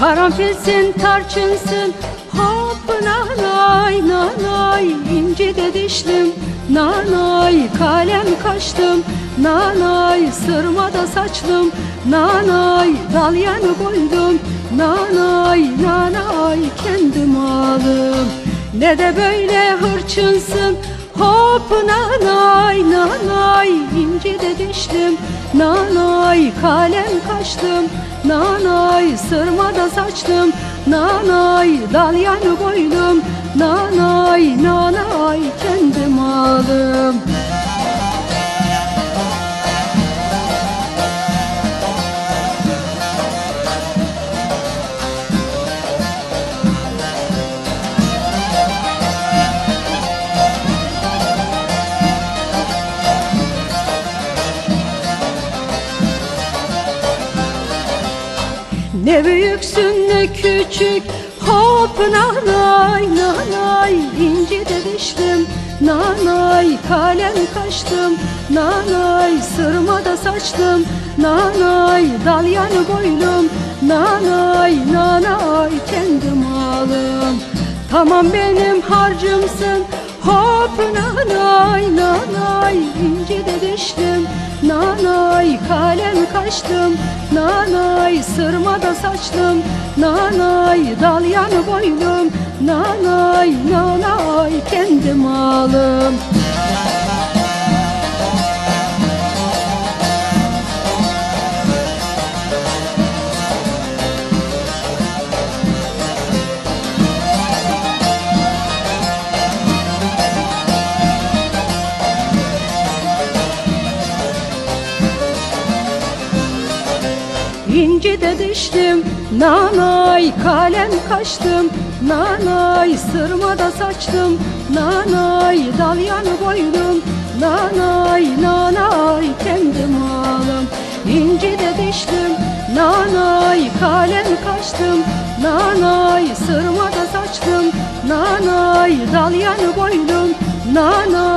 Karanfilsin tarçınsın hop nanay nanay inci de dişlim nanay kalem kaştım nanay sırma da saçlım nanay dalyanı koydum nanay nanay kendim alım ne de böyle hırçınsın Hop nanay nanay inci de dişlim Nanay kalem kaştım Nanay sırma da saçtım. Nanay dalyanı koydum Nanay nanay kendim alım Ne büyüksün ne küçük Hop nanay. Nanay inci de dişlim Nanay kalem kaştım Nanay. Sırma da saçtım Nanay. Dalyanı boylum Nanay nanay. Kendim alım. Tamam benim harcımsın Hop nanay. Nanay inci de dişlim Nanay kaştım Nanay sırma da saçlım Nanay dalyanı boylum. Nanay nanay İnci de diştim, nanay kalem kaştım Nanay sırma da saçtım, nanay dalyanı boydum Nanay nanay kendim alım İnci de diştim, nanay kalem kaştım Nanay sırma da saçtım, nanay dalyanı boydum Nanay